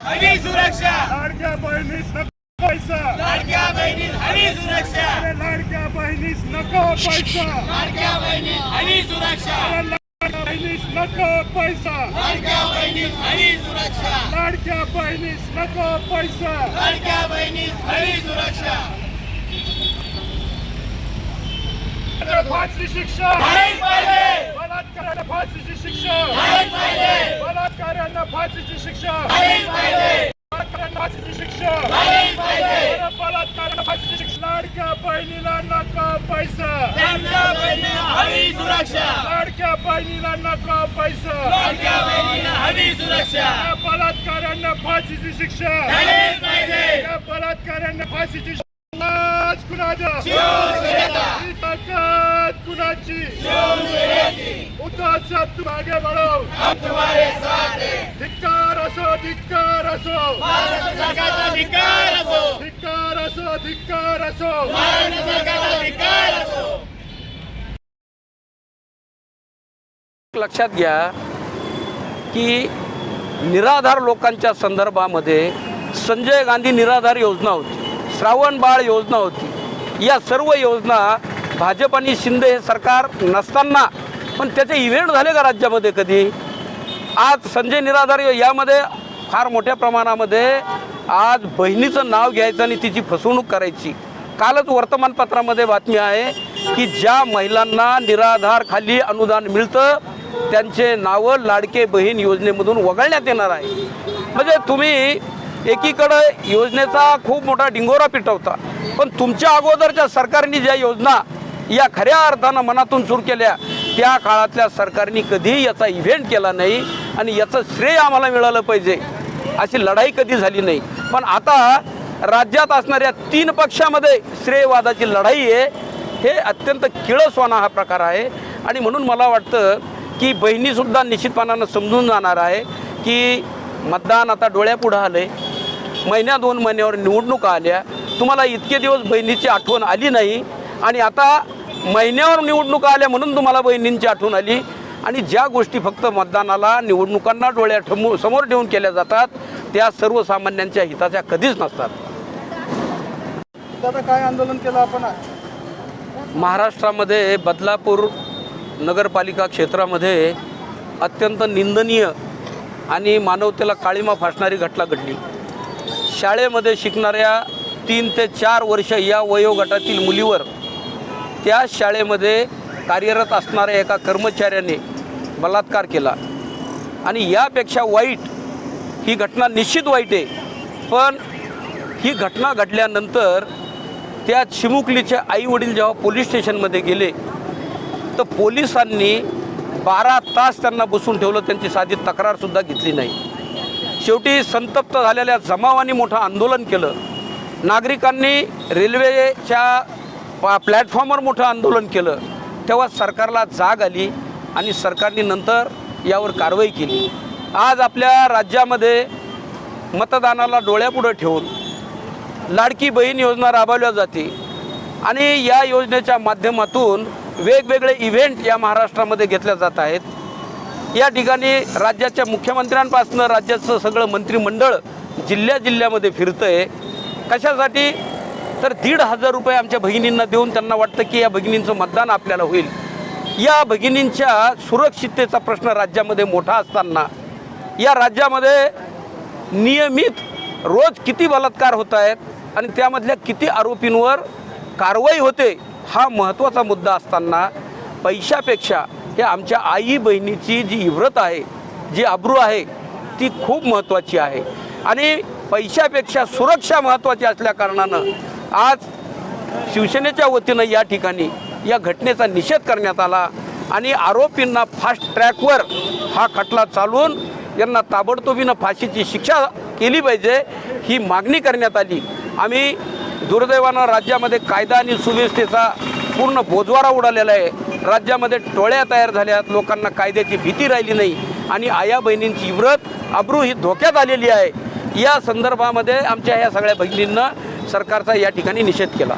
हवी सुरक्षा. लाडक्या बहिणीस नको पैसा. लाडक्या बहिणीस हवी सुरक्षा. अरे लाडक्या बहिणीस नको पैसा. लाडक्या बहिणीस हवी सुरक्षा. अरे लाडक्या बहिणीस नको पैसा. लाडक्या बहिणीस हवी सुरक्षा. लाडक्या बहिणीस नको पैसा. लाडक्या बहिणीस हवी सुरक्षा. अरे फाशी शिक्षा. बलात्काराला फाशीची शिक्षा. बलात्कारांना फाशीची शिक्षा. बलात्कारांना फाशीची शिक्षा. बलात्काराला फाशीची शिक्षा. लाडक्या बहिणीला नको पैसा. हवी सुरक्षा. लाडक्या बहिणीला नको पैसा. हवी सुरक्षा. बलात्कारांना फाशीची शिक्षा. बलात्कारांना फाशीची कुणाच्या? ही ताकद कुणाची? उद्धव साहेब तू मागे बढो धिक्कार असो धिक्कार असो. धिक्कार असो धिक्कार असो. लक्षात घ्या की निराधार लोकांच्या संदर्भामध्ये संजय गांधी निराधार योजना होती श्रावण बाळ योजना होती या सर्व योजना भाजप आणि शिंदे हे सरकार नसताना पण त्याचे इव्हेंट झाले का राज्यामध्ये कधी? आज संजय निराधार यामध्ये फार मोठ्या प्रमाणामध्ये आज बहिणीचं नाव घ्यायचं आणि तिची फसवणूक करायची. कालच वर्तमानपत्रामध्ये बातमी आहे की ज्या महिलांना निराधार खाली अनुदान मिळतं त्यांचे नावं लाडके बहीण योजनेमधून वगळण्यात येणार आहे. म्हणजे तुम्ही एकीकडं योजनेचा खूप मोठा डिंगोरा पिटवता पण तुमच्या अगोदरच्या सरकारने ज्या योजना या खऱ्या अर्थानं मनातून सुरू केल्या त्या काळातल्या सरकारने कधीही याचा इव्हेंट केला नाही आणि याचं श्रेय आम्हाला मिळालं पाहिजे. अशी लढाई कधी झाली नाही. पण आता राज्यात असणाऱ्या तीन पक्षामध्ये श्रेयवादाची लढाई आहे. हे अत्यंत किळसवाना हा प्रकार आहे. आणि म्हणून मला वाटतं की बहिणीसुद्धा निश्चितपणानं समजून जाणार आहे की मतदान आता डोळ्यापुढं आलं आहे महिन्या दोन महिन्यावर निवडणुका आल्या. तुम्हाला इतके दिवस बहिणीची आठवण आली नाही. आणि आता महिन्यावर निवडणुका आल्या म्हणून तुम्हाला बहिणींची आठवण आली. आणि ज्या गोष्टी फक्त मतदानाला निवडणुकांना डोळ्या ठमो समोर ठेवून केल्या जातात त्या सर्वसामान्यांच्या हिताच्या कधीच नसतात. दादा काय आंदोलन केलं आपण महाराष्ट्रामध्ये बदलापूर नगरपालिका क्षेत्रामध्ये अत्यंत निंदनीय आणि मानवतेला काळीमा फासणारी घटना घडली. शाळेमध्ये शिकणाऱ्या तीन ते चार वर्ष या वयोगटातील मुलीवर त्या शाळेमध्ये कार्यरत असणाऱ्या एका कर्मचाऱ्याने बलात्कार केला. आणि यापेक्षा वाईट ही घटना निश्चित वाईट आहे. पण ही घटना घडल्यानंतर त्या चिमुकलीचे आईवडील जेव्हा पोलीस स्टेशनमध्ये गेले तर पोलिसांनी बारा तास त्यांना बसून ठेवलं त्यांची साधी तक्रारसुद्धा घेतली नाही. शेवटी संतप्त झालेल्या जमावानी मोठं आंदोलन केलं. नागरिकांनी रेल्वेच्या पा प्लॅटफॉर्मवर मोठं आंदोलन केलं. तेव्हा सरकारला जाग आली आणि सरकारने नंतर यावर कारवाई केली. आज आपल्या राज्यामध्ये मतदानाला डोळ्यापुढं ठेवून लाडकी बहीण योजना राबवल्या जाते आणि या योजनेच्या माध्यमातून वेगवेगळे इव्हेंट या महाराष्ट्रामध्ये घेतल्या जात आहेत. या ठिकाणी राज्याच्या मुख्यमंत्र्यांपासून राज्याचं सगळं मंत्रिमंडळ जिल्ह्या जिल्ह्यामध्ये फिरतं आहे कशासाठी? तर दीड हजार रुपये आमच्या भगिनींना देऊन त्यांना वाटतं की या भगिनींचं मतदान आपल्याला होईल. या भगिनींच्या सुरक्षिततेचा प्रश्न राज्यामध्ये मोठा असताना या राज्यामध्ये नियमित रोज किती बलात्कार होत आहेत आणि त्यामधल्या किती आरोपींवर कारवाई होते हा महत्त्वाचा मुद्दा असताना पैशापेक्षा हे आमच्या आई बहिणीची जी इव्रत आहे जी अब्रू आहे ती खूप महत्त्वाची आहे. आणि पैशापेक्षा सुरक्षा महत्त्वाची असल्याकारणानं आज शिवसेनेच्या वतीनं या ठिकाणी या घटनेचा निषेध करण्यात आला आणि आरोपींना फास्ट ट्रॅकवर हा खटला चालवून यांना ताबडतोबीनं फाशीची शिक्षा केली पाहिजे ही मागणी करण्यात आली. आम्ही दुर्दैवानं राज्यामध्ये कायदा आणि सुव्यवस्थेचा पूर्ण बोजवारा उडालेला आहे. राज्यामध्ये टोळ्या तयार झाल्यात लोकांना कायद्याची भीती राहिली नाही आणि आया बहिणींची इव्रत अब्रू ही धोक्यात आलेली आहे. या संदर्भामध्ये आमच्या ह्या सगळ्या भगिनींना सरकारचा या ठिकाणी निषेध केला.